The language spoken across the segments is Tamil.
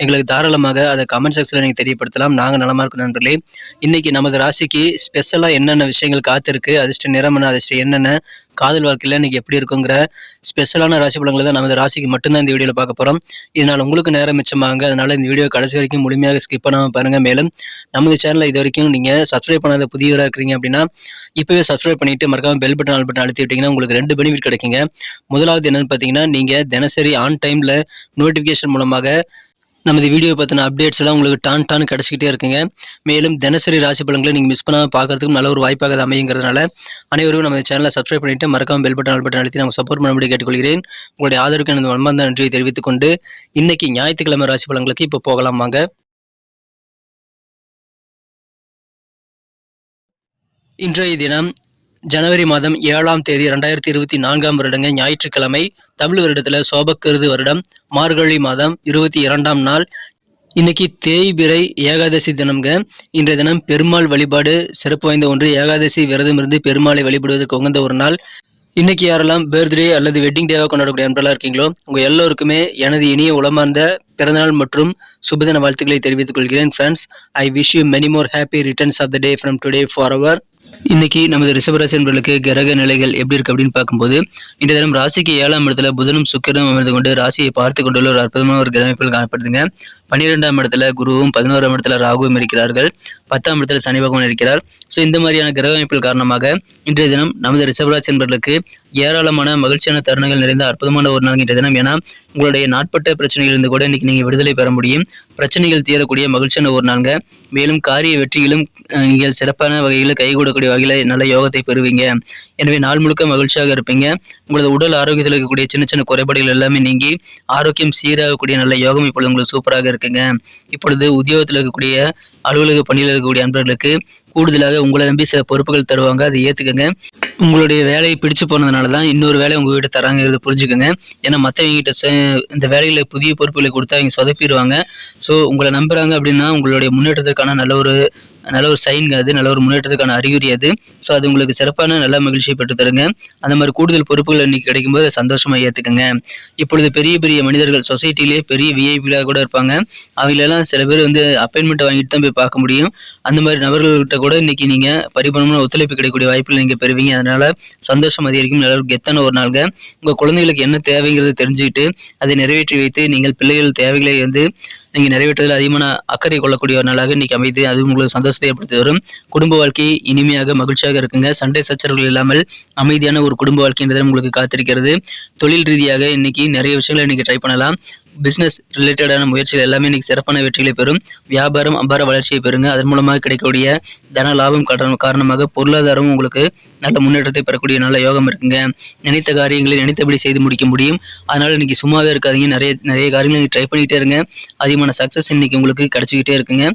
எங்களுக்கு தாராளமாக அதை கமெண்ட் செக்ஷனில் நீங்கள் தெரியப்படுத்தலாம். நாங்கள் நலமாக இருக்கும் நண்பர்களே. இன்னைக்கு நமது ராசிக்கு ஸ்பெஷலாக என்னென்ன விஷயங்கள் காத்திருக்கு அதிர்ஷ்ட நிறமன என்ன அதிர்ஷ்டம் என்னென்ன காதல் வாழ்க்கையில் இன்னைக்கு எப்படி இருக்குங்கிற ஸ்பெஷலான ராசி பலங்களை தான் நமது ராசிக்கு மட்டும்தான் இந்த வீடியோவில் பார்க்க போகிறோம் இதனால் உங்களுக்கு நேரம் மிச்சமாங்க அதனால் இந்த வீடியோ கடைசி வரைக்கும் முழுமையாக ஸ்கிப் பண்ணாமல் பாருங்கள் மேலும் நமது சேனலில் இது வரைக்கும் நீங்கள் சப்ஸ்கிரைப் பண்ணாத புதியவராக இருக்கிறீங்க அப்படின்னா இப்போவே சப்ஸ்கிரைப் பண்ணிவிட்டு மறக்காம பெல் பட்டன் ஆல் பட்டன் அழுத்தி விட்டிங்கன்னா உங்களுக்கு ரெண்டு பெனிஃபிட் கிடைக்குங்க. முதலாவது என்னென்னு பார்த்தீங்கன்னா நீங்கள் தினசரி ஆன் டைமில் நோட்டிஃபிகேஷன் மூலமாக நமது வீடியோ பற்றின அப்டேட்ஸ் எல்லாம் உங்களுக்கு டான் டான் கிடச்சிக்கிட்டே இருக்குங்க. மேலும் தினசரி ராசி பலன்களை நீங்கள் மிஸ் பண்ணாமல் பார்க்கறதுக்கு நல்ல ஒரு வாய்ப்பாக அது அமையுங்கிறதுனால அனைவரும் நம்ம சேனலை சப்ஸ்கிரைப் பண்ணிட்டு மறக்காம பெல் பட்டன் பட்டன் அழுத்தி நம்ம சப்போர்ட் பண்ணும்படி கேட்டுக்கொள்கிறேன். உங்களுடைய ஆதரவுக்கு எனது மன்மந்த நன்றியை தெரிவித்துக் கொண்டு இன்னைக்கு ஞாயிற்றுக்கிழமை ராசி பலன்களுக்கு இப்போ போகலாம் வாங்க. இன்றைய தினம் ஜனவரி மாதம் ஏழாம் தேதி ரெண்டாயிரத்தி இருபத்தி நான்காம் வருடங்க ஞாயிற்றுக்கிழமை தமிழ் வருடத்தில் சோபக்கருது வருடம் மார்கழி மாதம் இருபத்தி இரண்டாம் நாள். இன்னைக்கு தேய்பிரை ஏகாதசி தினம்ங்க. இன்றைய தினம் பெருமாள் வழிபாடு சிறப்பு வாய்ந்த ஒன்று ஏகாதசி விரதம் இருந்து பெருமாளை வழிபடுவதற்கு உகந்த ஒரு நாள். இன்னைக்கு யாரெல்லாம் பர்த்டே அல்லது வெட்டிங் டேவாக கொண்டாடக்கூடிய நண்பர்களாக இருக்கீங்களோ உங்கள் எல்லோருக்குமே எனது இனிய உளமார்ந்த பிறந்தநாள் மற்றும் சுபதின வாழ்த்துக்களை தெரிவித்துக் கொள்கிறேன் friends I wish you many more happy returns of the day from today for our இன்னைக்கு நமது ரிஷபராசி என்பர்களுக்கு கிரக நிலைகள் எப்படி இருக்கு அப்படின்னு பார்க்கும்போது இந்த தினம் ராசிக்கு ஏழாம் இடத்துல புதனும் சுக்கரனும் அமர்ந்து கொண்டு ராசியை பார்த்து கொண்டுள்ள ஒரு அற்புதமான ஒரு கிரகமைப்பில் காணப்படுதுங்க. பன்னிரெண்டாம் இடத்துல குருவும் பதினோராம் இடத்துல ராகுவும் இருக்கிறார்கள். பத்தாம் இடத்துல சனி பகவான் இருக்கிறார். ஸோ இந்த மாதிரியான கிரக அமைப்பில் காரணமாக இன்றைய தினம் நமது ரிஷபராசி என்பர்களுக்கு ஏராளமான மகிழ்ச்சியான தருணங்கள் நிறைந்த அற்புதமான ஒரு நாள் இன்றைய தினம். ஏன்னா உங்களுடைய நாட்பட்ட பிரச்சனைகளிலிருந்து கூட இன்னைக்கு நீங்கள் விடுதலை பெற முடியும். பிரச்சனைகள் தீரக்கூடிய மகிழ்ச்சியான ஒரு நாள்ங்க. மேலும் காரிய வெற்றிகளும் நீங்கள் சிறப்பான வகையில் கைகூடக்கூடிய வகையில் நல்ல யோகத்தை பெறுவீங்க. எனவே நாள் முழுக்க மகிழ்ச்சியாக இருப்பீங்க. உங்களது உடல் ஆரோக்கியத்தில் இருக்கக்கூடிய சின்ன சின்ன குறைபாடுகள் எல்லாமே நீங்கி ஆரோக்கியம் சீராகக்கூடிய நல்ல யோகம் இப்பொழுது உங்களுக்கு சூப்பராக இருக்குங்க. இப்பொழுது உத்தியோகத்தில் இருக்கக்கூடிய அலுவலக பணியில் இருக்கக்கூடிய அன்பர்களுக்கு கூடுதலாக உங்களை நம்பி சில பொறுப்புகள் தருவாங்க. அதை ஏற்றுக்கங்க உங்களுடைய வேலையை பிடிச்சு போனதுனால தான் இன்னொரு வேலையை உங்ககிட்ட தராங்கிறத புரிஞ்சுக்கோங்க. ஏன்னா மற்றவங்க கிட்ட இந்த வேலைகளை புதிய பொறுப்புகளை கொடுத்தா அவங்க சொதப்பிடுவாங்க. ஸோ உங்களை நம்புறாங்க அப்படின்னா உங்களுடைய முன்னேற்றத்திற்கான நல்ல ஒரு நல்ல ஒரு சைன் அது நல்ல ஒரு முன்னேற்றத்துக்கான அறிகுறி அது. ஸோ அது உங்களுக்கு சிறப்பான நல்ல மகிழ்ச்சியை பெற்று தருங்க. அந்த மாதிரி கூடுதல் பொறுப்புகள் இன்னைக்கு கிடைக்கும்போது சந்தோஷமாக ஏற்றுக்குங்க இப்பொழுது பெரிய பெரிய மனிதர்கள் சொசைட்டிலே பெரிய விஐபிகளாக கூட இருப்பாங்க. அவங்களெல்லாம் சில பேர் வந்து அப்பாயின்மெண்ட் வாங்கிட்டு தான் போய் பார்க்க முடியும். அந்த மாதிரி நபர்கள்கிட்ட கூட இன்னைக்கு நீங்கள் பரிபூர்ணமான ஒத்துழைப்பு கிடைக்கக்கூடிய வாய்ப்புகள் நீங்கள் பெறுவீங்க. அதனால சந்தோஷம் அதிகரிக்கும். நல்ல ஒரு கெத்தான ஒரு நாள்ங்க. உங்கள் குழந்தைகளுக்கு என்ன தேவைங்கிறது தெரிஞ்சுக்கிட்டு அதை நிறைவேற்றி வைத்து நீங்கள் பிள்ளைகள் தேவைகளை வந்து நீங்க நிறைவேற்றுவதில் அதிகமான அக்கறை கொள்ளக்கூடிய ஒரு நாளாக இன்னைக்கு அமைது. அது உங்களுக்கு சந்தோஷத்தை ஏற்படுத்தி வரும் குடும்ப வாழ்க்கை இனிமையாக மகிழ்ச்சியாக இருக்குங்க. சண்டை சச்சரவுகள் இல்லாமல் அமைதியான ஒரு குடும்ப வாழ்க்கைன்றது உங்களுக்கு காத்திருக்கிறது. தொழில் ரீதியாக இன்னைக்கு நிறைய விஷயங்களை இன்னைக்கு ட்ரை பண்ணலாம். பிஸ்னஸ் ரிலேட்டடான முயற்சிகள் எல்லாமே இன்றைக்கி சிறப்பான வெற்றிகளை பெறும். வியாபாரம் அபார வளர்ச்சியை பெறுங்க. அதன் மூலமாக கிடைக்கக்கூடிய தன லாபம் காரணமாக பொருளாதாரம் உங்களுக்கு நல்ல முன்னேற்றத்தை பெறக்கூடிய நல்ல யோகம் இருக்குங்க. நினைத்த காரியங்களை நினைத்தபடி செய்து முடிக்க முடியும். அதனால் இன்னைக்கு சும்மாவே இருக்காதீங்க. நிறைய நிறைய காரியங்களை நீங்கள் ட்ரை பண்ணிகிட்டே இருங்க. அதிகமான சக்ஸஸ் இன்னைக்கு உங்களுக்கு கிடைச்சிக்கிட்டே இருக்குங்க.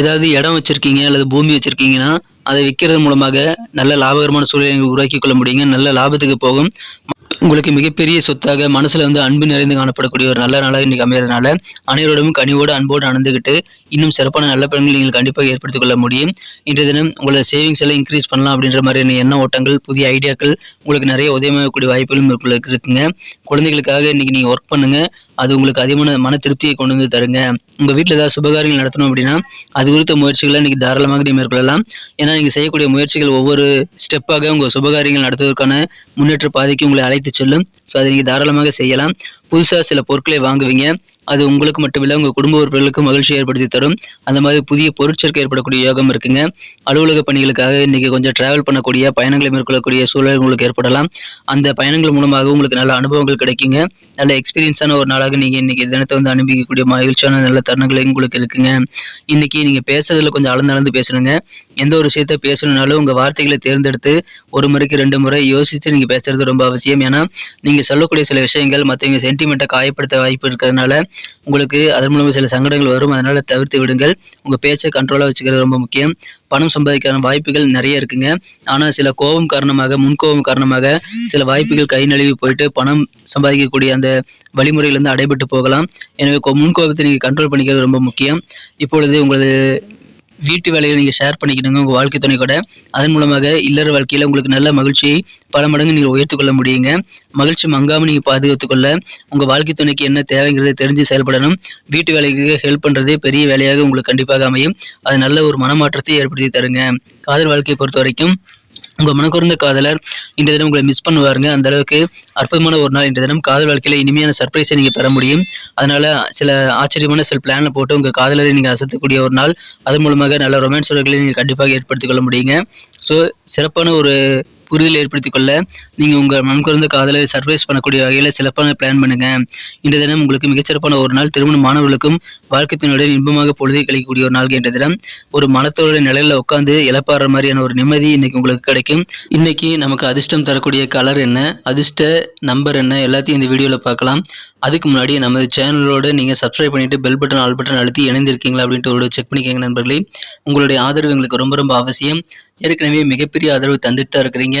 ஏதாவது இடம் வச்சுருக்கீங்க அல்லது பூமி வச்சுருக்கீங்கன்னா அதை விற்கிறது மூலமாக நல்ல லாபகரமான சூழ்நிலை உருவாக்கி கொள்ள முடியுங்க. நல்ல லாபத்துக்கு போகும். உங்களுக்கு மிகப்பெரிய சொத்தாக மனசுல வந்து அன்பு நிறைந்து காணப்படக்கூடிய ஒரு நல்ல நாளாக இன்னைக்கு அமையறதுனால அனைவரோடும் கனிவோடு அன்போடு அணந்துக்கிட்டு இன்னும் சிறப்பான நல்ல பலன்களை நீங்கள் கண்டிப்பாக ஏற்படுத்திக் கொள்ள முடியும். இன்றைய தினம் உங்களோட சேவிங்ஸ் எல்லாம் இன்க்ரீஸ் பண்ணலாம் அப்படின்ற மாதிரியான எண்ண ஓட்டங்கள் புதிய ஐடியாக்கள் உங்களுக்கு நிறைய உதவியாகக்கூடிய வாய்ப்புகளும் உங்களுக்கு இருக்குங்க. குழந்தைகளுக்காக இன்னைக்கு நீங்கள் ஒர்க் பண்ணுங்க. அது உங்களுக்கு அதிகமான மன திருப்தியை கொண்டு வந்து தருங்க. உங்கள் வீட்டில் ஏதாவது சுபகாரியங்கள் நடத்தணும் அப்படின்னா அது குறித்த முயற்சிகளை இன்னைக்கு தாராளமாக நீங்கள் மேற்கொள்ளலாம். ஏன்னா நீங்க செய்யக்கூடிய முயற்சிகள் ஒவ்வொரு ஸ்டெப்பாக உங்கள் சுபகாரியங்கள் நடத்துவதற்கான முன்னேற்ற பாதைக்கு உங்களை அழைத்து செல்லும். ஸோ அதை நீங்கள் தாராளமாக செய்யலாம். புதுசாக சில பொருட்களை வாங்குவீங்க. அது உங்களுக்கு மட்டும் இல்லை உங்கள் குடும்ப உறுப்பினர்களுக்கு மகிழ்ச்சி ஏற்படுத்தி தரும். அந்த மாதிரி புதிய பொருட்சேர்க்கை ஏற்படக்கூடிய யோகம் இருக்குங்க. அலுவலக பணிகளுக்காக இன்றைக்கி கொஞ்சம் ட்ராவல் பண்ணக்கூடிய பயணங்களை மேற்கொள்ளக்கூடிய சூழல் உங்களுக்கு ஏற்படலாம். அந்த பயணங்கள் மூலமாக உங்களுக்கு நல்ல அனுபவங்கள் கிடைக்குங்க. நல்ல எக்ஸ்பீரியன்ஸான ஒரு நாளாக நீங்கள் இன்றைக்கி தினத்தை வந்து அனுபவிக்கக்கூடிய மகிழ்ச்சியான நல்ல தருணங்கள் உங்களுக்கு இருக்குங்க. இன்றைக்கி நீங்கள் பேசுறதுல கொஞ்சம் அளந்து அளந்து பேசணுங்க. எந்த ஒரு விஷயத்த பேசணுனாலும் உங்கள் வார்த்தைகளை தேர்ந்தெடுத்து ஒரு முறைக்கு ரெண்டு முறை யோசித்து நீங்கள் பேசுறது ரொம்ப அவசியம். ஏன்னா நீங்கள் சொல்லக்கூடிய சில விஷயங்கள் மற்றவங்க சென்டிமெண்ட்டை காயப்படுத்த வாய்ப்பு இருக்கிறதுனால உங்களுக்கு அதன் மூலமாக சில சங்கடங்கள் வரும். அதனால் தவிர்த்து விடுங்கள். உங்கள் பேச்சை கண்ட்ரோலாக வச்சுக்கிறது ரொம்ப முக்கியம். பணம் சம்பாதிக்கான வாய்ப்புகள் நிறைய இருக்குங்க. ஆனால் சில கோபம் காரணமாக முன்கோபம் காரணமாக சில வாய்ப்புகள் கை நழுவி போயிட்டு பணம் சம்பாதிக்கக்கூடிய அந்த வழிமுறையிலேருந்து அடைபட்டு போகலாம். எனவே கோ- முன்கோபத்தை நீங்கள் கண்ட்ரோல் பண்ணிக்கிறது ரொம்ப முக்கியம். இப்பொழுது உங்களது வீட்டு வேலையை நீங்கள் ஷேர் பண்ணிக்கணுங்க உங்கள் வாழ்க்கை துணை கூட. அதன் மூலமாக இல்லற வாழ்க்கையில் உங்களுக்கு நல்ல மகிழ்ச்சியை பல மடங்கு நீங்கள் உயர்த்து கொள்ள முடியுங்க. மகிழ்ச்சி மங்காமல் நீங்கள் பாதுகாத்துக்கொள்ள உங்கள் வாழ்க்கை துணைக்கு என்ன தேவைங்கிறத தெரிஞ்சு செயல்படணும். வீட்டு வேலைக்கு ஹெல்ப் பண்ணுறது பெரிய வேலையாக உங்களுக்கு கண்டிப்பாக அமையும். அது நல்ல ஒரு மனமாற்றத்தை ஏற்படுத்தி தருங்க. காதல் வாழ்க்கையை பொறுத்த வரைக்கும் உங்கள் மனக்குறந்த காதலர் இந்த தினம் உங்களை மிஸ் பண்ணுவாருங்க. அந்த அளவுக்கு அற்புதமான ஒரு நாள் இந்த தினம். காதல் வாழ்க்கையில் இனிமையான சர்ப்ரைஸை நீங்கள் பெற முடியும். அதனால சில ஆச்சரியமான சில பிளானை போட்டு உங்கள் காதலரை நீங்கள் அசத்தக்கூடிய ஒரு நாள். அதன் மூலமாக நல்ல ரொமான்ஸ் உறவுகளை நீங்கள் கண்டிப்பாக ஏற்படுத்திக் கொள்ள முடியுங்க. ஸோ சிறப்பான ஒரு புரிதல் ஏற்படுத்திக் கொள்ள நீங்கள் உங்கள் மனக்குறந்த காதலை சர்ப்ரைஸ் பண்ணக்கூடிய வகையில் சிறப்பான பிளான் பண்ணுங்கள் இந்த தினம் உங்களுக்கு மிகச்சிறப்பான ஒரு நாள். திருமண மாணவர்களுக்கும் வாழ்க்கைத்தினுடன் இன்பமாக பொழுதை கழிக்கக்கூடிய ஒரு நாள் என்ற தினம் ஒரு மனத்தோட நிலையில உட்காந்து இழப்பாடுற மாதிரியான ஒரு நிம்மதி இன்னைக்கு உங்களுக்கு கிடைக்கும். இன்னைக்கு நமக்கு அதிர்ஷ்டம் தரக்கூடிய கலர் என்ன அதிர்ஷ்ட நம்பர் என்ன எல்லாத்தையும் இந்த வீடியோவில் பார்க்கலாம். அதுக்கு முன்னாடி நமது சேனலோட நீங்கள் சப்ஸ்கிரைப் பண்ணிட்டு பெல் பட்டன் ஆல் பட்டன் அழுத்தி இணைந்திருக்கீங்களா அப்படின்ட்டு ஒரு செக் பண்ணிக்கோங்க நண்பர்களே. உங்களுடைய ஆதரவு எங்களுக்கு ரொம்ப ரொம்ப அவசியம். ஏற்கனவே மிகப்பெரிய ஆதரவு தந்துட்டு தான் இருக்கிறீங்க.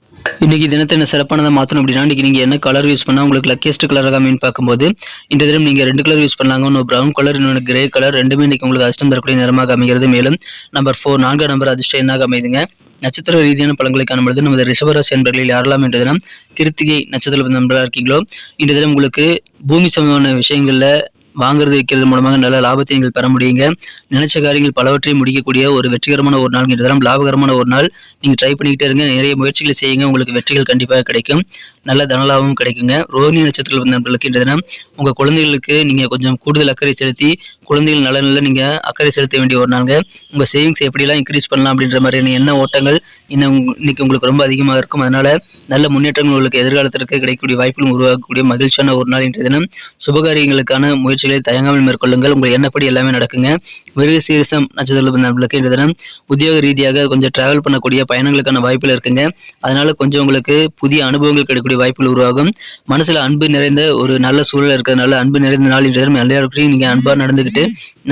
இன்னைக்கு தினத்தை என்ன சிறப்பானதாக மாற்றணும் அப்படின்னா இன்னைக்கு நீங்கள் என்ன கலர் யூஸ் பண்ணால் உங்களுக்கு லக்கியஸ்ட் கலராக மீன் பார்க்கும்போது இந்த தினம் நீங்கள் ரெண்டு கலர் யூஸ் பண்ணாங்க ஒன்று ப்ரௌன் கலர் இன்னொன்று கிரே கலர் ரெண்டுமே இன்னைக்கு உங்களுக்கு அதிர்ஷ்டம் தரக்கூடிய நிறமாக அமைகிறது. மேலும் நம்பர் ஃபோர் நான்காம் நம்பர் அதிர்ஷ்டம் என்னாக அமைதுங்க? நட்சத்திர ரீதியான பழங்களை காணும்பொழுது நமது ரிஷபராசி என்பர்களில் யாரெல்லாம் என்ற தினம் கிருத்திகை நட்சத்திர நம்பராக இருக்கீங்களோ இந்த தினம் உங்களுக்கு பூமி சம்பந்தமான விஷயங்களில் வாங்குறது விற்கிறது மூலமாக நல்ல லாபத்தை நீங்கள் பெற முடியுங்க. நினைச்ச காரியங்கள் பலவற்றையும் முடிக்கக்கூடிய ஒரு வெற்றிகரமான ஒரு நாள். என்ற லாபகரமான ஒரு நாள். நீங்கள் ட்ரை பண்ணிக்கிட்டே இருங்க. நிறைய முயற்சிகளை செய்யுங்க. உங்களுக்கு வெற்றிகள் கண்டிப்பாக கிடைக்கும். நல்ல தனலாவும் கிடைக்குங்க. ரோஹிணி நட்சத்திரத்தில் நண்பர்களுக்கு இந்த தினம் உங்கள் குழந்தைகளுக்கு நீங்கள் கொஞ்சம் கூடுதல் அக்கறை செலுத்தி குழந்தைகள் நலனில் நீங்கள் அக்கறை செலுத்த வேண்டிய ஒரு நாளுங்க. உங்கள் சேவிங்ஸ் எப்படிலாம் இன்க்ரீஸ் பண்ணலாம் அப்படின்ற மாதிரியான எண்ண ஓட்டங்கள் இன்னும் இன்னைக்கு உங்களுக்கு ரொம்ப அதிகமாக இருக்கும். அதனால நல்ல முன்னேற்றங்கள் உங்களுக்கு எதிர்காலத்திற்கு கிடைக்கக்கூடிய வாய்ப்புகள் உருவாக்கக்கூடிய மகிழ்ச்சியான ஒரு நாள் இன்றைய தினம். சுபகாரியங்களுக்கான முயற்சிகளை தயங்காமல் மேற்கொள்ளுங்கள். உங்கள் எண்ணப்படி எல்லாமே நடக்குங்க. மிருக சீரிசம் நட்சத்திரத்தில் நண்பர்களுக்கு இந்த தினம் உத்தியோக ரீதியாக கொஞ்சம் டிராவல் பண்ணக்கூடிய பயணங்களுக்கான வாய்ப்புகள் இருக்குங்க. அதனால கொஞ்சம் உங்களுக்கு புதிய அனுபவங்கள் கிடைக்கும் கிடைக்கக்கூடிய வாய்ப்புகள் உருவாகும். மனசுல அன்பு நிறைந்த ஒரு நல்ல சூழல் இருக்கிறதுனால அன்பு நிறைந்த நாள் எல்லாருக்கும் நீங்க அன்பா நடந்துக்கிட்டு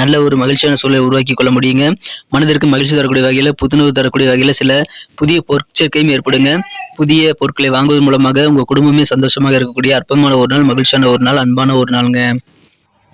நல்ல ஒரு மகிழ்ச்சியான சூழலை உருவாக்கி கொள்ள முடியுங்க. மனதிற்கு மகிழ்ச்சி தரக்கூடிய வகையில் புத்துணர்வு தரக்கூடிய வகையில் சில புதிய பொருட்சேர்க்கையும் ஏற்படுங்க. புதிய பொருட்களை வாங்குவதன் மூலமாக உங்க குடும்பமே சந்தோஷமாக இருக்கக்கூடிய அற்பமான ஒரு நாள் மகிழ்ச்சியான ஒரு நாள் அன்பான ஒரு நாளுங்க.